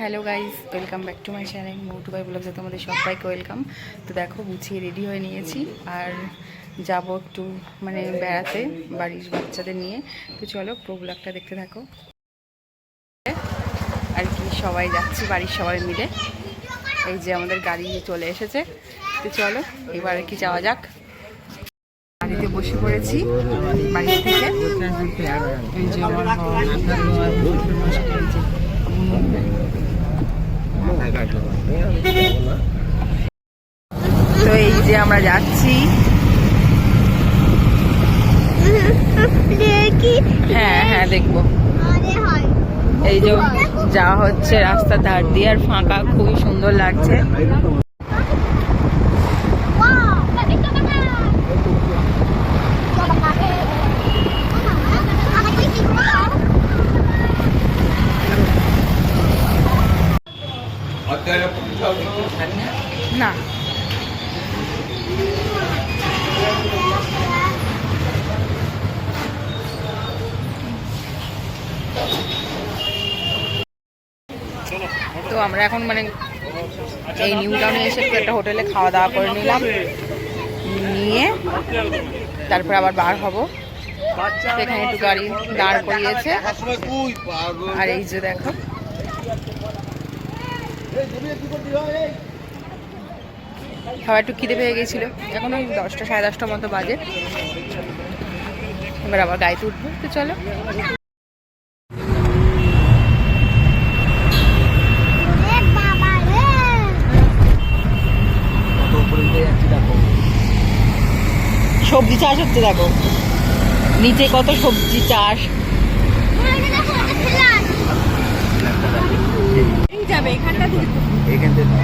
Hello guys welcome back to my channel Motu by ব্লগে তোমাদের সবাইকে ওয়েলকাম। তো দেখো, গুছিয়ে রেডি হয়ে নিয়েছি আর যাব একটু মানে বেড়াতে, বাড়ির বাচ্চাদের নিয়ে। তো চলো, প্রো ব্লগটা দেখতে থাকো। আর কি, সবাই যাচ্ছি, বাড়ির সবাই মিলে। এই যে আমাদের গাড়ি চলে এসেছে। তো চলো, এবার কি যাওয়া যাক। বাড়িতে বসে পড়েছি বাড়ি থেকে। এই যে আমার তো এই যে আমরা যাচ্ছি। হ্যাঁ হ্যাঁ দেখব। এই যে যাওয়া হচ্ছে রাস্তা ধার দিয়ে আর ফাঁকা খুবই সুন্দর লাগছে না তো আমরা এখন মানে এই নিউ টাউনে এসে একটু হোটেলে খাওয়া দাওয়া করে নিলাম। নিয়ে তারপর আবার বার হব। এখানে একটু গাড়ি দাঁড় করিয়েছে। আর এই যে দেখো। খাবার একটু খিদে পেয়ে গেছিল। এখন ওই দশটা সাড়ে দশটার মতো বাজে। এবার আবার গাড়িতে উঠবো। তো চলো। সবজি চাষ হচ্ছে দেখো। নিচে কত সবজি চাষ। যাবে এখানটা এখান থেকে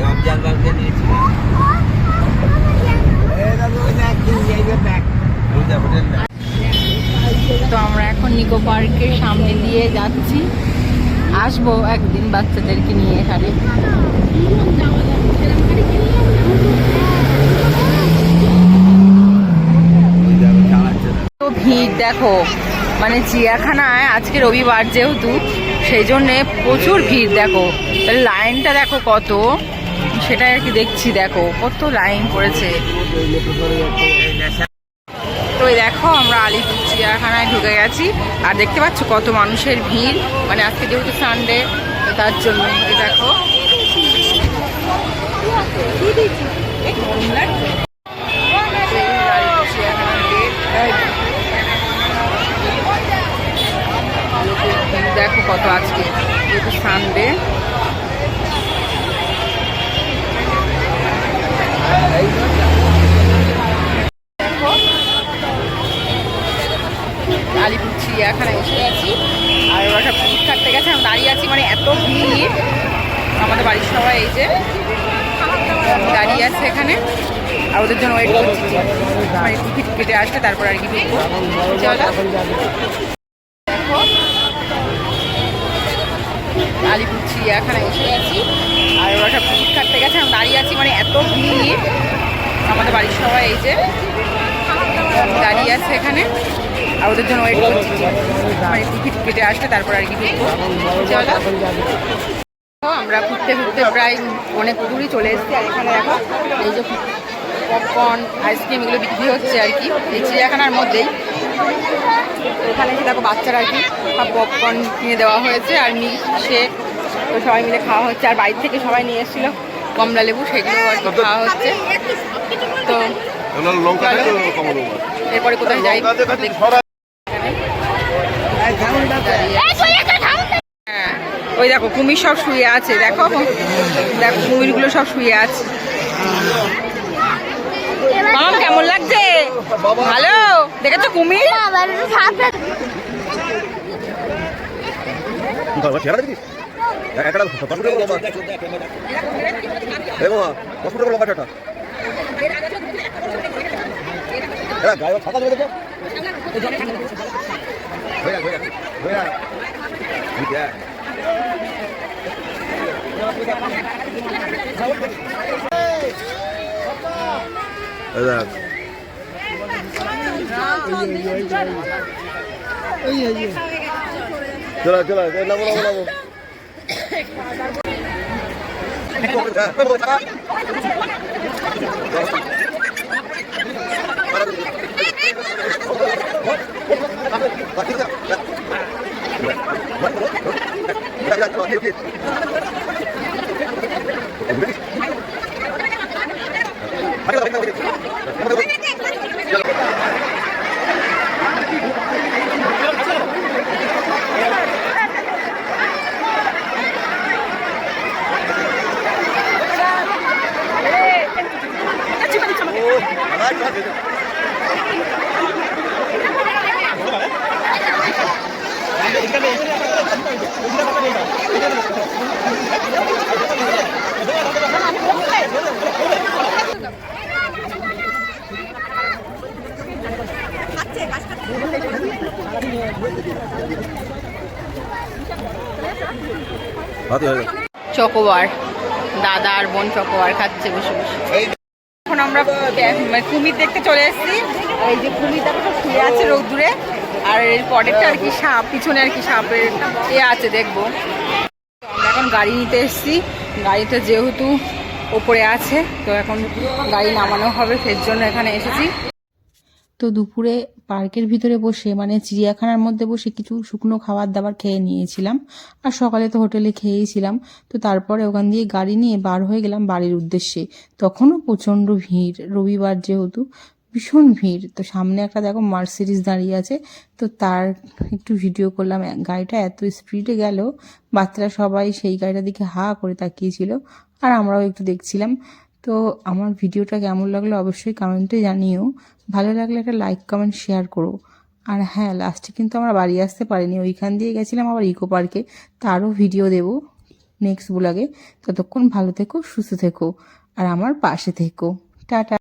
রমজান কালকে নিয়েছি। তো আমরা এখন নিকো পার্কের সামনে দিয়ে যাচ্ছি। আসব একদিন বাচ্চাদেরকে নিয়ে এখানে। ভিড় দেখো মানে চিড়িয়াখানায় আজকে রবিবার যেহেতু, সেই জন্যে প্রচুর ভিড় দেখো। লাইনটা দেখো কত, সেটাই আর কি দেখছি দেখো, কত লাইন পড়েছে। তো দেখো, আমরা আলিপুর চিড়িয়াখানায় ঢুকে গেছি, আর দেখতে পাচ্ছ কত মানুষের ভিড় মানে আজকে যেহেতু সানডে তার জন্য এই দেখো এই আলিপুর চিড়িয়াখানার gate। লোকের ভিড় দেখো কত আজকে যেহেতু সানডে দেখো আলিপুর চিড়িয়াখানায় এসে গেছি আর ওরা সব টিকিট কাটতে গেছে আমি দাঁড়িয়ে আছি মানে এত ভিড় আমাদের বাড়ির সবাই এই যে দাঁড়িয়ে আছে এখানে। আর ওদের জন্য ওয়েট করছি মানে টিকিট কেটে আসলে তারপর আর কি ঢুকবো চলো। আলিপুর চিড়িয়াখানায় এসে গেছি। আর ওরা সব টিকিট কাটতে গেছে আমি দাঁড়িয়ে আছি মানে এত ভিড়। আমাদের বাড়ির সবাই এই যে দাঁড়িয়ে আছে এখানে। আর ওদের জন্য ওয়েট করছি মানে টিকিট কেটে আসলে তারপর আর কি ঢুকবো তো আমরা ঘুরতে ঘুরতে প্রায় অনেক দূরই চলে এসেছি আর এখানে দেখো এই যে পপকর্ন আইসক্রিম এগুলো বিক্রি হচ্ছে আর কি এই চিড়িয়াখানার মধ্যেই। এখানে এসে দেখো বাচ্চারা আর কি সব পপকর্ন কিনে দেওয়া হয়েছে আর মিল্ক শেক তো সবাই মিলে খাওয়া হচ্ছে আর বাইরে থেকে সবাই নিয়ে এসেছিল কমলা লেবু সেগুলো আর কি খাওয়া হচ্ছে। তো এরপরে কোথায় যাই দেখব। দাঁড়িয়ে আছি। হ্যাঁ ওই দেখো কুমির সব শুয়ে আছে দেখো। দেখো কুমিরগুলো সব শুয়ে আছে। কেমন লাগছে? ভালো? দেখেছ কুমির? ছাতা দেবে দেখো হয়ে যাক, হয়ে যাক, হয়ে যাক। এই দেখ। এই দেখ। চলো চলো নামো নামো নামো হাতে হয়ে গেছে চকোবার দাদা আর বোন চকোবার খাচ্ছে বসে বসে। এখন আমরা মানে কুমির দেখতে চলে এসেছি। এই যে কুমির দেখো সব শুয়ে আছে রোদ্দুরে আর এর পরেরটা আর কি সাপ পিছনে আর কি সাপের এ আছে দেখব। আমরা এখন গাড়ি নিতে এসেছি। গাড়িটা যেহেতু ওপরে আছে তো এখন গাড়ি নামানো হবে সেই জন্য এখানে এসেছি। তো দুপুরে পার্কের ভিতরে বসে মানে চিড়িয়াখানার মধ্যে বসে কিছু শুকনো খাবার দাবার খেয়ে নিয়েছিলাম। আর সকালে তো হোটেলে খেয়েছিলাম তো তারপরে ওখান দিয়ে গাড়ি নিয়ে বার হয়ে গেলাম বাড়ির উদ্দেশ্যে। তখনও প্রচণ্ড ভিড়, রবিবার যেহেতু ভীষণ ভিড়। তো সামনে একটা দেখো মার্সিডিস দাঁড়িয়ে আছে। তো তার একটু ভিডিও করলাম। গাড়িটা এত স্পিডে গেল, বাচ্চারা সবাই সেই গাড়িটার দিকে হা করে তাকিয়েছিল। আর আমরাও একটু দেখছিলাম। তো আমার ভিডিওটা কেমন লাগল অবশ্যই কমেন্টে জানিও। ভালো লাগলে একটা লাইক কমেন্ট শেয়ার করো। আর হ্যাঁ লাস্টে কিন্তু আমরা বাড়ি আসতে পারিনি, ওইখান দিয়ে গেছিলাম আবার ইকো পার্কে তারও ভিডিও দেব নেক্সট ব্লগে ততক্ষণ ভালো থেকো, সুস্থ থেকো। আর আমার পাশে থেকো। টাটা।